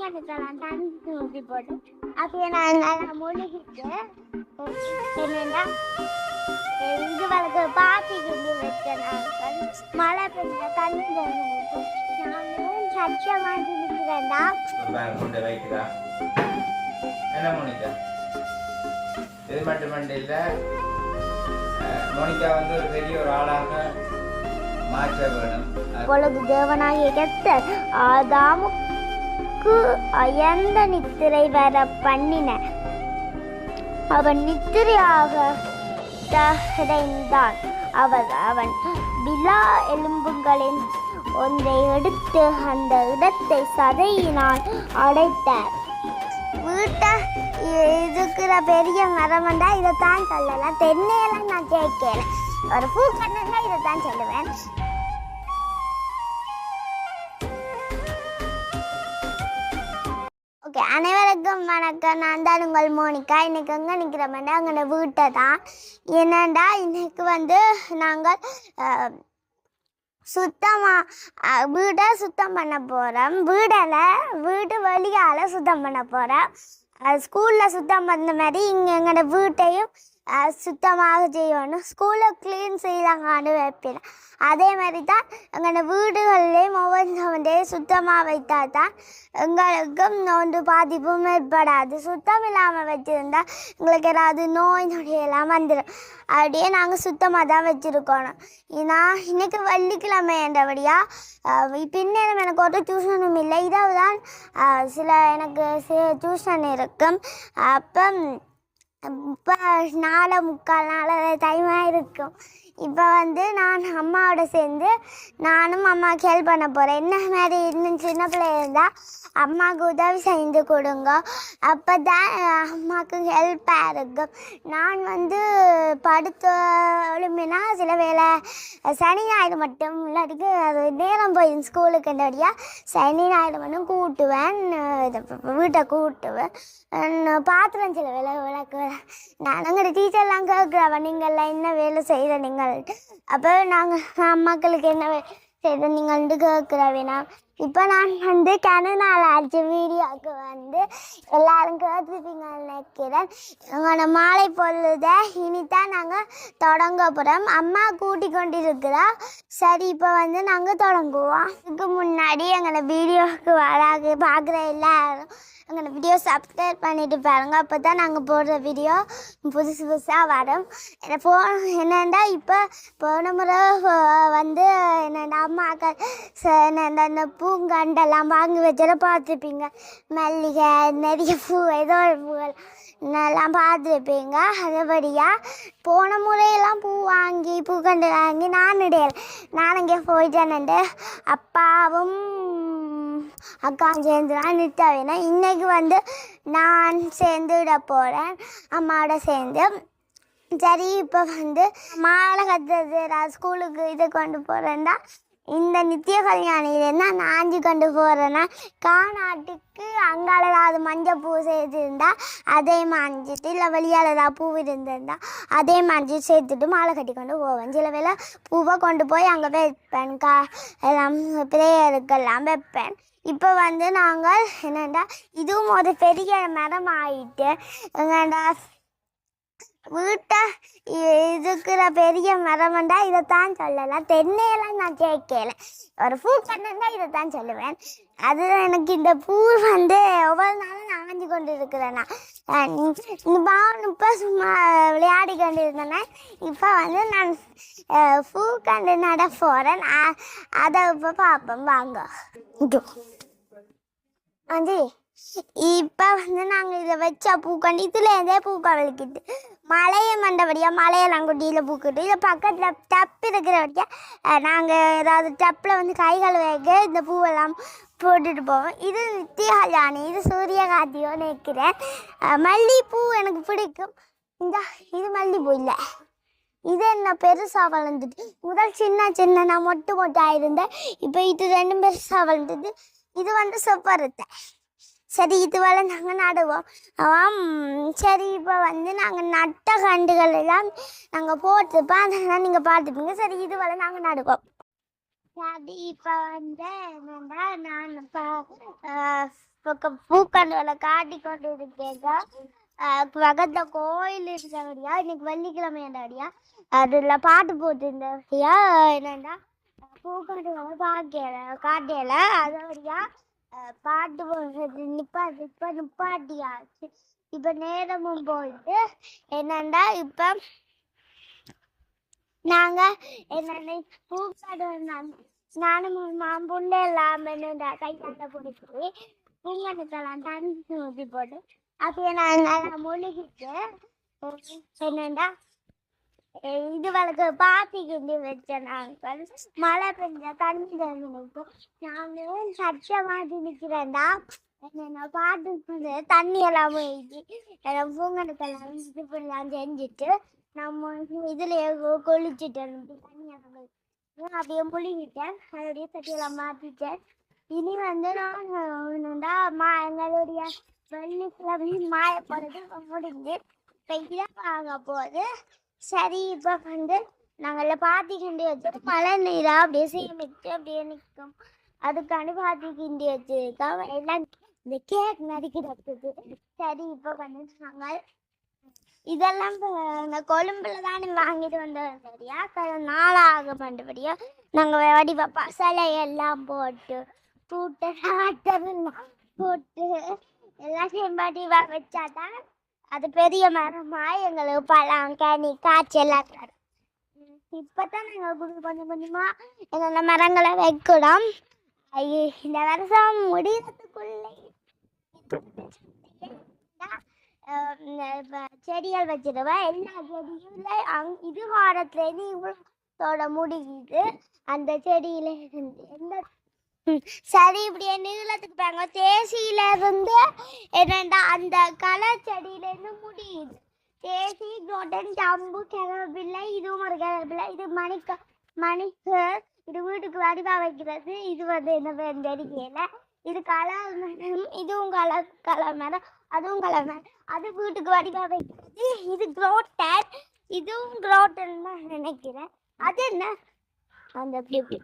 எடுக்கலாம் தண்ணி ஊற்றி போட்டு அப்படியே நான் முழுகிட்டு என்னன்னா இது வளர்க்க மழை தண்ணி நாங்களும் சச்சமாக இருக்கிறேன்டா கொண்டு வைக்கிறா. என்ன மோனிகா? இது மட்டுமண்டு இல்லை மோனிகா வந்து ஒரு பெரிய ஒரு ஆளாக மாற்ற வேணும். பொழுது தேவனாகிய ஆதாமுக்கு அயர்ந்த நித்திரை வர பண்ணின. அவன் நித்திரையாக தகடைந்தான். அவர் அவன் விழா எலும்புகளின் ஒன்றை எடுத்து அந்த இடத்தை சதையினால் அடைத்தார். வீட்டை இருக்கிற பெரிய மரமண்டா இதைத்தான் சொல்லலாம். தென்னையெல்லாம் நான் கேட்கல. ஒரு பூ கண்ணுன்னா இதைத்தான் சொல்லுவேன். அனைவருக்கும் வணக்கம். நான் தான் உங்கள் மோனிகா. இன்றைக்கி எங்கே நிற்கிறோம்னா எங்களோட வீட்டை தான். என்னண்டா இன்றைக்கு வந்து நாங்கள் சுத்தமாக வீடை சுத்தம் பண்ண போகிறோம் வீடில் வீடு வெளியால் சுத்தம் பண்ண போகிறோம் ஸ்கூலில் சுத்தம் பண்ண மாதிரி இங்கே எங்களோட வீட்டையும் சுத்தமாக செய்யணும். ஸ்கூலை க்ளீன் செய்யலாங்கன்னு வைப்பேன். அதே மாதிரி தான் எங்களோட வீடுகள்லேயும் ஒவ்வொன்றே சுத்தமாக வைத்தால் தான் எங்களுக்கும் ஒன்று பாதிப்பும் ஏற்படாது. சுத்தம் இல்லாமல் வச்சுருந்தா எங்களுக்கு ஏதாவது நோய் நொடியெல்லாம் வந்துடும் அப்படியே நாங்கள் சுத்தமாக தான் வச்சுருக்கணும். நான் இன்னைக்கு வெள்ளிக்கிழமை என்றபடியாக பின்னேரம் எனக்கு ஒரு டியூஷனும் இல்லை. இதாவது தான் சில எனக்கு சில டியூஷன் இருக்கும். அப்போ இப்போ நாலு முக்கால் நாலு டைமாக இருக்கும். இப்போ வந்து நான் அம்மாவோட சேர்ந்து நானும் அம்மாவுக்கு ஹெல்ப் பண்ண போகிறேன் என்ன மாதிரி இன்னும் சின்ன பிள்ளை இருந்தால் அம்மாவுக்கு உதவி செஞ்சு கொடுங்க. அப்போ தான் அம்மாவுக்கு ஹெல்ப்பாக இருக்கும். நான் வந்து படுத்து எழும்பினா சில வேளை சனி ஞாயிறு மட்டும் இல்லாட்டிக்கு அது நேரம் போயிடும். ஸ்கூலுக்குன்றபடியாக சனி ஞாயிறு மட்டும் கூட்டுவேன். வீட்டை கூட்டுவேன். பாத்திரம் சில வேலை விளக்குவேன். நான் எங்கள் டீச்சர்லாம் கேட்குறவன் நீங்கள்லாம் என்ன வேலை செய்கிற நீங்கள் அப்போ நாங்கள் அம்மாக்களுக்கு என்ன செய்து நீங்கள் வந்து கேட்குற கேட்குறவேனா இப்போ நான் வந்து கனநாள் ஆச்சு வீடியோவுக்கு வந்து எல்லாரும் கேட்டுருப்பீங்க நினைக்கிறேன். எங்களோட மாலை பொழுத இனித்தான் நாங்கள் தொடங்க போகிறோம் அம்மா கூட்டி கொண்டு இருக்கிறா சரி இப்போ வந்து நாங்கள் தொடங்குவோம். இதுக்கு முன்னாடி எங்களோட வீடியோவுக்கு வராது பார்க்குற எல்லாரும் எங்களோட வீடியோ சப்ஸ்கிரைப் பண்ணிட்டு பாருங்கள் அப்போ தான் நாங்கள் போடுற வீடியோ புதுசு புதுசாக வரும். என்ன போ என்னென்னா இப்போ? போன முறை வந்து என்னென்னா அம்மாக்கள் என்னென்ன என்னண்டா இந்த பூங்கண்டெல்லாம் வாங்கி வச்சதை பார்த்துருப்பீங்க. மல்லிகை நிறைய பூ ஏதோ ஒரு பூகள் எல்லாம் பார்த்துருப்பீங்க? அதுபடியாக போன முறையெல்லாம் பூ வாங்கி பூக்கண்டு வாங்கி நான் இடையில நான் அங்கே போயிட்டேன்னு அப்பாவும் அக்கா சேர்ந்து தான் நிறுத்த வந்து நான் சேர்ந்து விட போகிறேன் அம்மாவோட சேர்ந்து. சரி இப்போ வந்து மாலை கத்துறது நான் ஸ்கூலுக்கு இது கொண்டு போகிறேன்டா இந்த நித்திய கல்யாணியிலேருந்து நான் ஆஞ்சி கொண்டு போகிறேன்னா காநாட்டுக்கு அங்கால ஏதாவது மஞ்சள் பூ சேர்த்துருந்தா அதே மாஞ்சிட்டு இல்லை வெளியால் ஏதாவது பூ இருந்திருந்தா அதே மாஞ்சி சேர்த்துட்டு மாலை கட்டி கொண்டு போவேன். சில வேளை பூவை கொண்டு போய் அங்கே வைப்பேன். கா எல்லாம் பிரேயருக்கெல்லாம் வைப்பேன். இப்போ வந்து நாங்கள் என்னடா இதுவும் ஒரு பெரிய மரம் ஆயிட்டு என்னடா வீட்டை இருக்கிற பெரிய மரம்டா இதைத்தான் சொல்லலாம் தென்னையெல்லாம் நான் கேட்கல. ஒரு பூ கண்ணுன்னா இதைத்தான் சொல்லுவேன். அது எனக்கு இந்த பூ வந்து ஒவ்வொரு நாளும் நான் அமைஞ்சு கொண்டு இருக்கிறேன்னா பாவன் இப்போ சும்மா விளையாடி கொண்டு இருந்தேன்னா இப்போ வந்து நான் பூ கண்டு நட போகிறேன் அதை இப்போ பார்ப்போம் வாங்க. இதோ. இப்போ வந்து நாங்கள் இதை வச்சா பூக்கண்டு எதே பூக்கா வலிக்குது. மலைய மண்டபடியாக மலையெல்லாம் குட்டியில் பூக்குது. இதை பக்கத்தில் டப் இருக்கிறபடியா நாங்கள் ஏதாவது டப்பில் வந்து கைகள் வைக்க இந்த பூவெல்லாம் போட்டுட்டு போவோம். இது நித்திய கல்யாணி இது சூரியகாந்தியோ நினைக்கிறேன். மல்லிகைப்பூ எனக்கு பிடிக்கும். இந்த இது மல்லிகைப்பூ இல்லை. இது என்ன பெருசாக வளர்ந்துட்டு முதல் சின்ன சின்ன நான் மொட்டு மொட்டாக இருந்தேன் இப்போ இது ரெண்டும் பெருசாக வளர்ந்துட்டு இது வந்து செப்பருத்தை சரி இதுவரை நாங்கள் நடுவோம். ஆம் சரி இப்போ வந்து நாங்கள் நட்ட கண்டுகள் எல்லாம் நாங்கள் போட்டுப்போம் அதெல்லாம் நீங்கள் பார்த்துப்பீங்க. சரி இதுவரை நாங்கள் நடுவோம். சரி இப்போ வந்து என்னென்னா நான் இப்போ பூக்கண்டுகளை காட்டி கொண்டு இருக்கேன் பக்கத்தில் கோயில் இருக்கிறபடியா? இன்னைக்கு வெள்ளிக்கிழமை என்னடியா அதில் பாட்டு போட்டுருந்தபடியா? என்னன்னா பூக்கண்டுகளை பார்க்கல காட்டையில அதபடியா? பாட்டு போடுறது நிப்பாட்டு இப்போ நிப்பாட்டியாச்சு இப்போ நேரமும் போயிட்டு என்னண்டா இப்போ நாங்க என்னென்ன பூக்காடு நானும் மாம்புள்ள இல்லாமல் கையாண்ட பிடிச்சி பூங்காட்டத்தெல்லாம் தண்ணி ஊற்றி போட்டு அப்படியே நான் நல்லா முழுகிட்டு என்னண்டா இது வழக்கு பாத்தி கிண்டி வச்சேன் நாங்கள் மழை பெஞ்சா தண்ணி தண்ணி நிற்கும். நாங்கள் சட்டை மாட்டி நிற்கிறேன்டா. என்னென்ன பாட்டு வந்து தண்ணி எல்லாம் போயிடுச்சு. எல்லாம் பூங்கடத்தெல்லாம் இது பண்ணலாம் செஞ்சுட்டு நம்ம இதுலயே கொ- கொளிச்சுட்டேன் தண்ணி எல்லாம் அப்படியே முழுகிட்டேன் அதோடைய சட்டியெல்லாம் மாற்றிட்டேன் இனி வந்து நான் என்னடா மா எங்களுடைய வெள்ளிக்கிழமை மாயப்படுறது முடிஞ்சு இப்போ இதை வாங்க போகுது. சரி இப்போ வந்து நாங்கள் பாத்தி கிண்டி வச்சுட்டு மழை நீராக அப்படியே சேமித்து அப்படியே நிற்கும். அதுக்காண்டி பாத்திக்கிண்டி வச்சிருக்கோம் வச்சுருக்கோம். எல்லாம் இந்த கேக் நடிக்கிறதுக்கு சரி இப்போ வந்து நாங்கள் இதெல்லாம் இப்ப கொழும்புல தானே வாங்கிட்டு வந்தோம் சரியா? கொஞ்சம் நாளாக பண்ணுபடியா நாங்கள் வடிவ பசலை எல்லாம் போட்டு பூட்டை நாட்டெல்லாம் போட்டு எல்லாத்தையும் வடிவா வச்சாதான் அது பெரிய மரமா? எங்களுக்கு பழம் கனி காய்ச்சி எல்லாம் தரும் இப்பதான் நாங்கள் கொஞ்சம் கொஞ்சம் கொஞ்சமா என்னென்ன மரங்களை வைக்கிறோம். ஐயோ இந்த வருஷம் முடியறதுக்குள்ளே. செடிகள் வச்சிருவேன் எல்லா செடியும் அங் இது வாரத்துலேருந்து இவ்வளோட முடியுது. அந்த செடியில இருந்து எந்த சரி இப்படியே நீளத்துக்கு பாங்க தேசியில இருந்து என்னண்டா அந்த கலர் செடியில இருந்து முடியுது தேசி கோட்டன் ஜம்பு கிளப்பில்லை இதுவும் ஒரு கிளப்பில்லை இது மணிக்க மணிக்கு இது வீட்டுக்கு வடிவா வைக்கிறது. இது வந்து என்ன பேர் தெரியல இது கலர் மரம் இதுவும் கலர் கலர் மரம் அதுவும் கலர் மரம் அது வீட்டுக்கு வடிவா வைக்கிறது. இது குரோட்டன் இதுவும் குரோட்டன் தான் நினைக்கிறேன். அது என்ன? அந்த இப்படி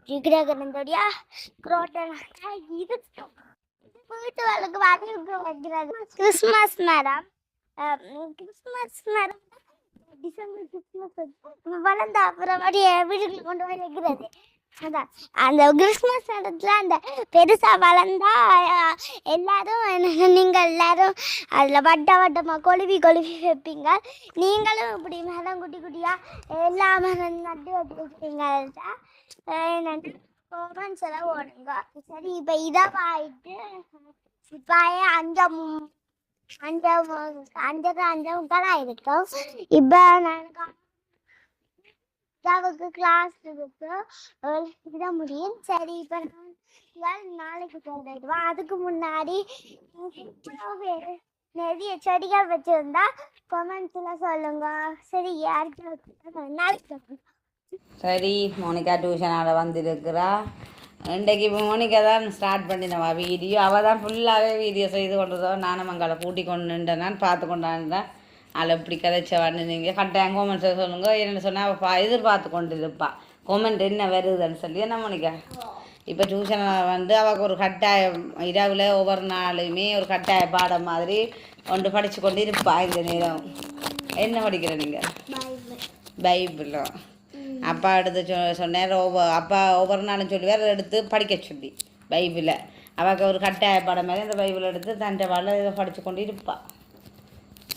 குரோட்டா இருக்கும் வீட்டு வழக்கு வடிவுக்கு வைக்கிறது கிறிஸ்மஸ் மரம் கிறிஸ்மஸ் மரம் டிசம்பர் கிறிஸ்மஸ் வளர்ந்த அப்புறம் அப்படியே வீட்டுக்கு கொண்டு போய் வைக்கிறது. அதான். அந்த கிறிஸ்மஸ் நேரத்தில் அந்த பெருசாக வளர்ந்தா எல்லாரும் நீங்கள் எல்லாரும் அதில் வட்ட வட்டமாக கொழுவி கொழுவி வைப்பீங்க. நீங்களும் இப்படி மரம் குட்டி குட்டியாக எல்லா மரம் நட்டு வச்சுருக்கீங்க என்னென்னு கோமன்ஸ் எல்லாம் ஓடுங்க சரி இப்போ இதாக ஆயிட்டு இப்போ அஞ்சு அஞ்சு அஞ்சரை அஞ்சு முக்கால் இருக்கும் இப்போ நான் அவருக்கு கிளாஸ் இருக்கு. முடியும். சரி இப்போ நான் நாளைக்கு போயிடுவா அதுக்கு முன்னாடி நிறைய செடிகள் வச்சிருந்தா கொமெண்ட்ஸ்ல சொல்லுங்க. சரி யாருக்கு நாளைக்கு சொல்லுங்க. சரி மோனிகா டியூஷனால் வந்திருக்கிறா. இன்றைக்கு இப்போ மோனிகா தான் ஸ்டார்ட் பண்ணினவா வீடியோ அவள் தான் ஃபுல்லாகவே வீடியோ செய்து கொண்டதோ நானும் அங்கால கூட்டி கொண்டு நான் பார்த்து கொண்டாண்டேன் அதில் இப்படி கதைச்சவான்னு நீங்கள் கட்டாயம் கோமெண்ட்ஸை சொல்லுங்கள் என்னென்னு சொன்னால் அவள் எதிர்பார்த்து கொண்டு இருப்பாள் கோமெண்ட் என்ன வருதுன்னு சொல்லி என்ன மோனிகா? இப்போ டியூஷன் வந்து அவளுக்கு ஒரு கட்டாய இரவில் ஒவ்வொரு நாளுமே ஒரு கட்டாய பாடம் மாதிரி கொண்டு படித்து கொண்டு இருப்பாள் இந்த நேரம். என்ன படிக்கிற நீங்கள் பைபிளும் அப்பா எடுத்து சொ சொன்னார் ஒவ்வொரு அப்பா ஒவ்வொரு நாளும் சொல்லுவார் எடுத்து படிக்க சொல்லி பைபிளை. அவக்கு ஒரு கட்டாய படம் மாதிரி அந்த பைபிளை எடுத்து தஞ்சை வாழ இதை படித்து கொண்டு இருப்பாள்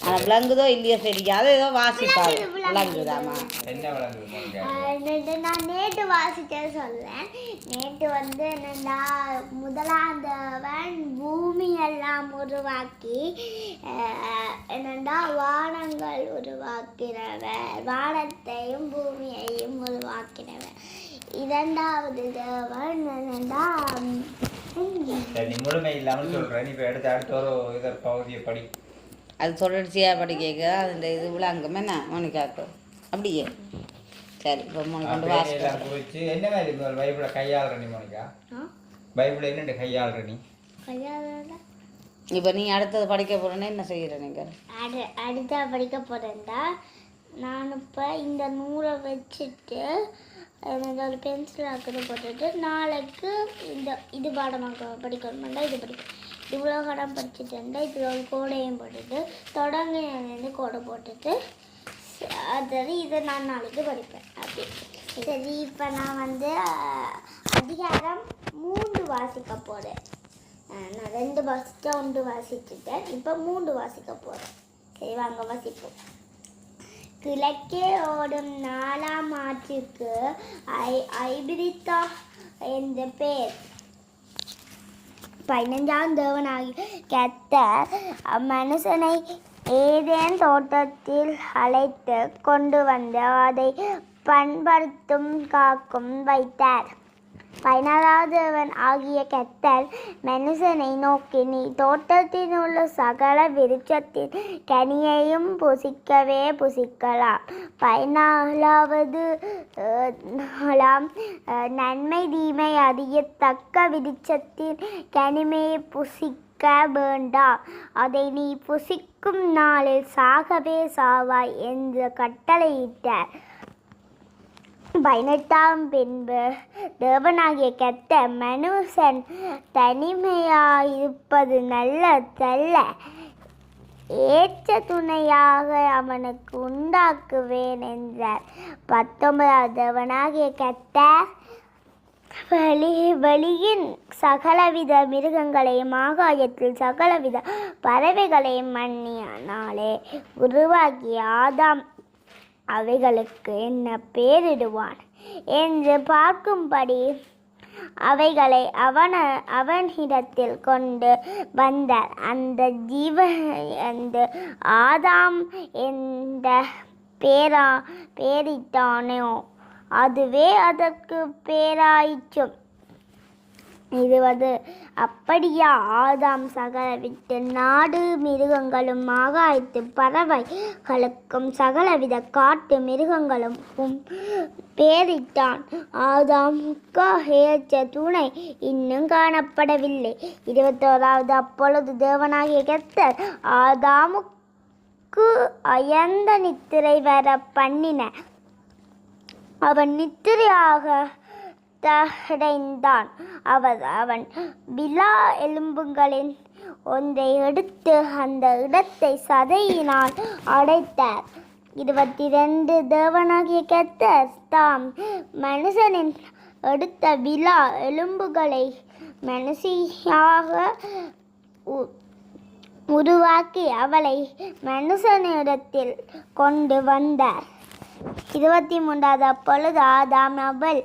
ஆனால் விளங்குதோ இல்லையோ தெரியாது ஏதோ வாசிப்பாள். விளங்குதாம்மா என்ன விளங்குது மோனிகா ஆஹ் நேத்து நான் நேற்று வாசிச்சது சொல்லேன் நேற்று வந்து என்னன்னா முதலாந்தவன் பூமி எல்லாம் உருவாக்கி என்னன்னா வானங்கள் உருவாக்கினவன் வானத்தையும் பூமியையும் உருவாக்கினவன் இரண்டாவது தேவன் சரி நீ முழுமை இல்லாமல் சொல்கிறேன் இப்போ எடுத்து அடுத்த ஒரு இதர் பகுதியை படி. அது தொடர்ச்சியாக படி கேட்க அந்த இது விளங்கும். என்ன மோனிகாக்கு? அப்படியே. சரி இப்போ மோனி கொண்டு குறிச்சு என்ன மாதிரி பைபிளை கையாளுற நீ மோனிகா? ஆ? பைபிளை என்னண்டு கையாளுற நீ கல்யாணம் இப்போ நீ அடுத்தது படிக்க போகிறேன்னா என்ன செய்கிற நீங்கள் அடு அடுத்தா படிக்க போகிறேன்டா நான் இப்போ இந்த நூலை வச்சுட்டு ஒரு பென்சில் ஆக்குறது போட்டுட்டு நாளைக்கு இந்த இது பாடமாக்க படிக்கணுமெண்டா இது படிப்பேன் இவ்வளோ கடம் படிச்சுட்டு இதில் ஒரு கோடையும் போட்டுட்டு தொடங்கினதுலேருந்து கோடை போட்டுட்டு அதாவது இதை நான் நாளைக்கு படிப்பேன். அப்படி. சரி இப்போ நான் வந்து அதிகாரம் மூன்று வாசிக்க போகிறேன் நான் ரெண்டு வாசிக்க ஒன்று வாசிச்சுட்டேன். இப்போ மூன்று வாசிக்க போகிறேன் சரி வாங்க வாசிப்போம். கிழக்கே ஓடும் நாலாம் ஆற்றுக்கு ஐ ஐபிரித்தா என்ற பேர் பதினஞ்சாம் தேவனாகி கெத்த மனுஷனை ஏதேன் தோட்டத்தில் அழைத்து கொண்டு வந்து அதை பண்படுத்தும் காக்கும் வைத்தார். பதினாறாவது ஆகிய கத்தர் மனுஷனை நோக்கி நீ தோட்டத்தில் உள்ள சகல விருட்சத்தின் கனியையும் புசிக்கவே புசிக்கலாம். பதினாலாவது அஹ், நாளாம் அஹ், நன்மை தீமை அறியத்தக்க விருட்சத்தின் கனிமையை புசிக்க வேண்டாம். அதை நீ புசிக்கும் நாளில் சாகவே சாவாய் என்று கட்டளையிட்டார். பதினெட்டாம் பின்பு தேவனாகிய கெத்த மனுஷன் தனிமையாயிருப்பது நல்லதல்ல. ஏற்ற துணையாக அவனுக்கு உண்டாக்குவேன் என்றார். பத்தொன்பதாவது தேவனாகிய கெத்த வழி வழியின் சகலவித மிருகங்களையும் ஆகாயத்தில் சகலவித பறவைகளையும் மண்ணியானாலே உருவாக்கிய ஆதாம் அவைகளுக்கு என்ன பேரிடுவான் என்று பார்க்கும்படி அவைகளை அவன அவனிடத்தில் கொண்டு வந்தார். அந்த ஜீவ அந்த ஆதாம் என்ற பேரா பேரிட்டானோ? அதுவே அதற்கு பேராயிற்றும் இது வந்து அப்படியா ஆதாம் சகல விட்டு நாடு மிருகங்களும் ஆகாயத்து பறவைகளுக்கும் சகலவித காட்டு மிருகங்களுக்கும் பேரிட்டான். ஆதாமுக்கு ஏற்ற துணை இன்னும் காணப்படவில்லை. இருபத்தோராவது அப்பொழுது தேவனாகிய கர்த்தர் ஆதாமுக்கு அயர்ந்த நித்திரை வர பண்ணின. அவன் நித்திரையாக தடைந்தான். அவர் அவன் விழா எலும்புகளின் ஒன்றை எடுத்து அந்த இடத்தை சதையினால் அடைத்தார். இருபத்தி ரெண்டு தேவனாகிய கர்த்தர் தாம் மனுஷனின் எடுத்த விழா எலும்புகளை மனுஷியாக உ- உருவாக்கி அவளை மனுஷனிடத்தில் கொண்டு வந்தார். இருபத்தி மூன்றாவது அப்பொழுது ஆதாம் அவள்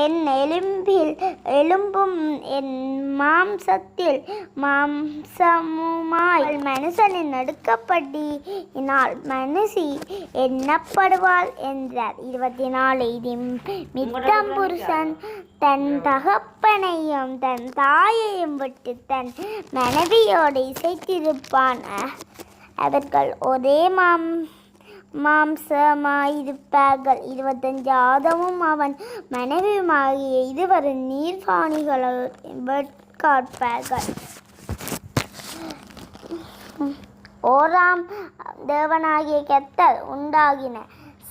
என் எலும்பில் எலும்பும் என் மாம்சத்தில் மாம்சமுமாய் மனுஷனின் நடுக்கப்பட்டினால் மனுஷி எண்ணப்படுவாள் என்றார். இருபத்தி நாலு இது மித்தம் புருஷன் தன் தகப்பனையும் தன் தாயையும் விட்டு தன் மனைவியோடு இசைத்திருப்பான். அவர்கள் ஒரே மாம் மாம்சமாயிருப்பார்கள். இருபத்தஞ்சு ஆதமும் அவன் மனைவியுமாகிய இருவரும் நீர்வாணிகளை வெட்காட்பார்கள். ஓராம் தேவனாகிய கெத்தல் உண்டாகின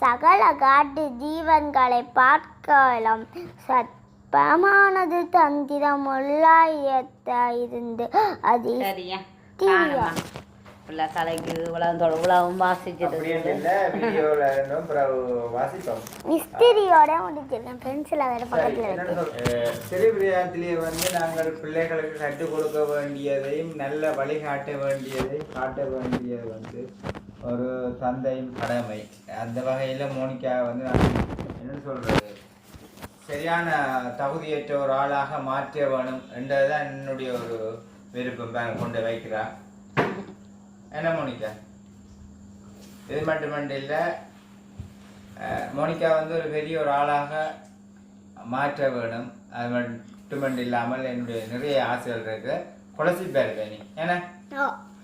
சகல காட்டு ஜீவன்களை பார்க்கலாம் சற்பமானது தந்திரம் உள்ளாயிருந்து அது ஃபுல்லாக தலைக்கு உலகத்தோட உலகம் வாசிச்சது மிஸ்திரியோட முடிச்சிருக்கேன் பென்சிலை வேற பக்கத்தில் சிறுபிரியாத்திலேயே வந்து நாங்கள் பிள்ளைகளுக்கு கற்றுக் கொடுக்க வேண்டியதையும் நல்ல வழிகாட்ட வேண்டியதை காட்ட வேண்டியது வந்து ஒரு தந்தையின் கடமை அந்த வகையில் மோனிகா வந்து நான் என்ன சொல்றது? சரியான தகுதியற்ற ஒரு ஆளாக மாற்ற வேணும் என்றதுதான் என்னுடைய ஒரு விருப்பம் கொண்டு வைக்கிறா என்ன மோனிகா? இது மட்டுமன்று இல்லை மோனிகா வந்து ஒரு பெரிய ஒரு ஆளாக மாற்ற வேணும் அது மட்டுமன்று இல்லாமல் என்னுடைய நிறைய ஆசைகள் இருக்கு. குலசி பேர் நீ ஏன்னா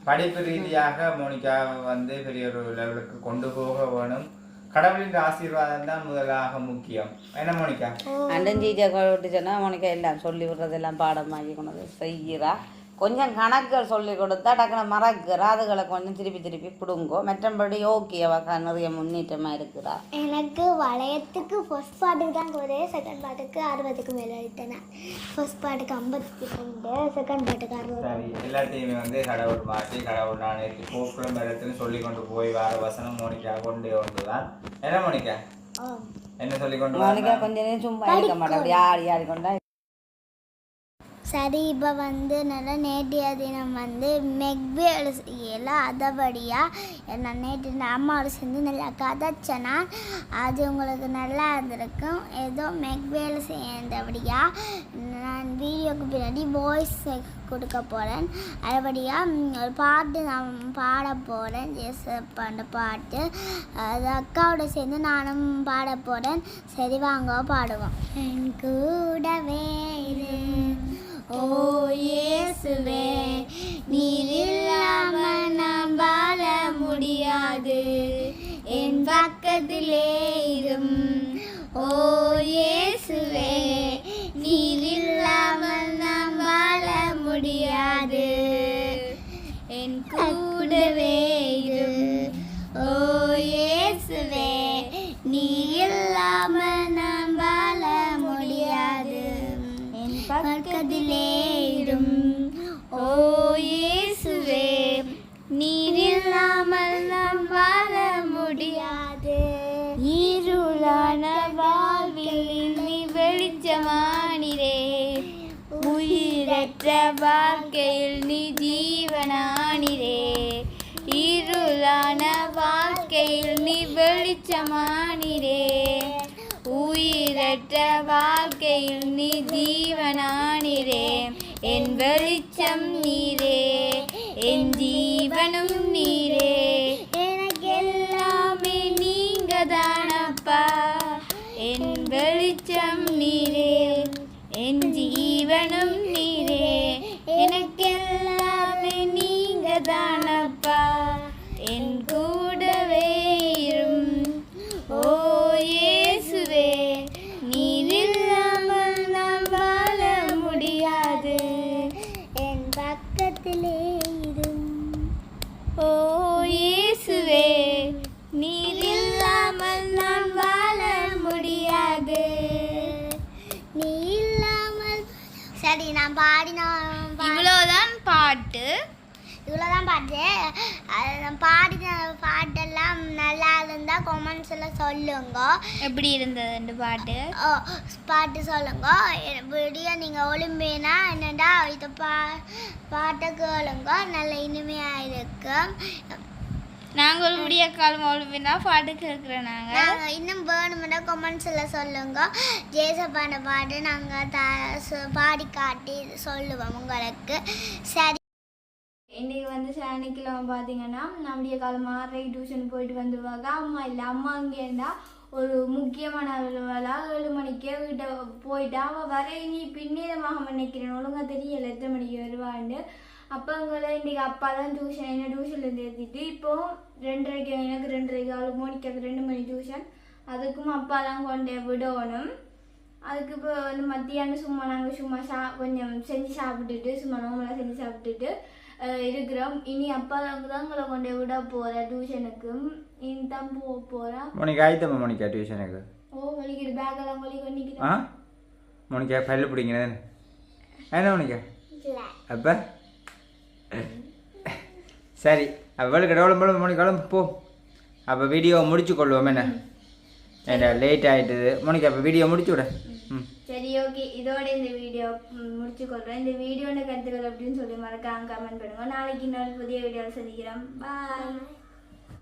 படிப்பு ரீதியாக மோனிகா வந்து பெரிய ஒரு லெவலுக்கு கொண்டு போக வேணும். கடவுளின் ஆசீர்வாதம் தான் முதலாக முக்கியம். என்ன மோனிகா? அண்டன் ஜீஜா சொன்னால் உனக்கு எல்லாம் சொல்லி விடுறதெல்லாம் பாடமாக்கி கொண்டு வந்து செய்கிறா. கொஞ்சம் கணக்குகள் சொல்லி கொடுத்தா டக்குனு மறக்கிறா அதுகளை கொஞ்சம் திருப்பி திருப்பி கொடுங்கோ மற்றபடி ஓகே அவக்கா நிறைய முன்னேற்றமாக இருக்கிறா. எனக்கு வளையத்துக்கு ஃபர்ஸ்ட் பாட்டுக்கு தான் ஒரே செகண்ட் பாட்டுக்கு அறுபதுக்கு மேலே எழுதிட்டேன் ஃபர்ஸ்ட் பாட்டுக்கு ஐம்பத்தி ரெண்டு செகண்ட் பாட்டுக்கு அறுபது. எல்லாத்தையுமே வந்து கடவுள் மாற்றி கடவுள் நானே போக்குளம் மரத்துன்னு சொல்லி கொண்டு போய் வர வசனம் மோனிக்கா கொண்டு கொண்டு தான் என்ன மோனிக்கா. என்ன சொல்லி கொண்டு மோனிகா வர கொஞ்ச நேரம் சும்மா இருக்க மாட்டேன் ஆடி ஆடி கொண்டா சரி இப்போ வந்து நல்லா நேற்றைய தினம் வந்து மெக்வேல் எல்லாம் அதபடியாக நான் நேற்று அம்மாவோட சேர்ந்து நல்லா கதைச்சேன்னா அது உங்களுக்கு நல்லா இருந்திருக்கும். ஏதோ மெக்வேல் சேர்ந்தபடியாக நான் வீடியோக்கு பின்னாடி வாய்ஸ் கொடுக்க போகிறேன் அதுபடியாக ஒரு பாட்டு நான் பாட போகிறேன் ஜேசப்பாண்ட பாட்டு. அது அக்காவோட சேர்ந்து நானும் பாட போகிறேன் சரி வாங்க பாடுவோம். என் கூடவே இரு. ஓ இயேசுவே நீர் இல்லாம நாம் வாழ முடியாது. என் பக்கத்திலே இரும். ஓ இயேசுவே நீர் இல்லாமல் நாம் வாழ முடியாது. என் கூடவே இரும் ஓ இயேசுவே நீர் பக்கத்திலே இரும் ஓ இயேசுவே நீர் இல்லாமல் நான் வாழ முடியாது. இருளான வாழ்வில் நீ வெளிச்சமானிரே. உயிரற்ற வாழ்க்கையில் நீ ஜீவனானிரே. இருளான வாழ்க்கையில் நீ வெளிச்சமானிரே. உயிரற்ற வாழ்க்கையில் நீ ஜீவனானிரே வெளிச்சம் நான் பாடின இவ்வளோதான் பாட்டு. இவ்வளோதான் பாட்டு. பாடின பாட்டெல்லாம் நல்லா இருந்தால் கொமெண்ட்ஸில் சொல்லுங்க. எப்படி இருந்தது பாட்டு? ஓ பாட்டு சொல்லுங்க. வீடியோ நீங்கள் ஒளிம்பினா என்னடா இது பா பாட்டை கேளுங்க. நல்ல இனிமையாக இருக்கும் நாங்கள் விடிய காலம் ஒழுவினா பாட்டு கேட்குறோம் நாங்கள் இன்னும் வேணுமெண்டா கொமெண்ட்ஸில் சொல்லுங்க. ஜேசப்பான பாட்டு நாங்கள் த பாடி காட்டி சொல்லுவோம் உங்களுக்கு. சரி. இன்றைக்கி வந்து சனிக்கிழமை பார்த்தீங்கன்னா நம்முடைய காலம் ஆறரை டியூஷன் போயிட்டு வந்துருவாங்க. அம்மா இல்லை அம்மா இங்கே இருந்தா ஒரு முக்கியமான வேலை ஏழு மணிக்கே வீட்டை போயிட்டா. அவள் வர நீ பின்னேரமாக நினைக்கிறேன். ஒழுங்கா தெரியல எத்தனை மணிக்கு வருவான்னு. அப்போ அங்கே இன்றைக்கி அப்பா தான் டியூஷன் என்ன டியூஷன்லேருந்து ஏற்றிட்டு இப்போ ரெண்டரைக்கு எனக்கு ரெண்டரைக்கு அவளுக்கு மோனிக்காக்கு ரெண்டு மணி டியூஷன் அதுக்கும் அப்பா தான் கொண்டு விடணும். அதுக்கு இப்போ வந்து மத்தியானம் சும்மா நாங்கள் சும்மா சா கொஞ்சம் செஞ்சு சாப்பிட்டுட்டு சும்மா நார்மலாக செஞ்சு சாப்பிட்டுட்டு இருக்கிறோம். இனி அப்பா தான் எங்களை கொண்டு விட போகிறேன் டியூஷனுக்கு இனி தான் போக போகிறேன் மோனிக்கா ஆயித்தம்மா மோனிக்கா டியூஷனுக்கு ஓ வலிக்குது பேக்கெல்லாம் வலிக்கு ஆ? நிற்கிறேன் மோனிக்கா பல்லு பிடிங்கிறது என்ன மோனிக்கா? அப்போ? சரி அவளுக்கு டெவலப் மோனிக்காலும் போ. அப்போ வீடியோ முடிச்சு கொள்வோம் என்ன? ஏண்டா லேட் ஆகிட்டுது மோனிக்கா அப்போ வீடியோ முடிச்சு விட. ம். சரி ஓகே. இதோட இந்த வீடியோ முடிச்சு கொள்றேன். இந்த வீடியோட கருத்துக்கள் அப்படின்னு சொல்லி மறக்காம கமெண்ட் பண்ணுங்க. நாளைக்கு இன்னொரு புதிய வீடியோவில் சந்திக்கிறோம். பாய்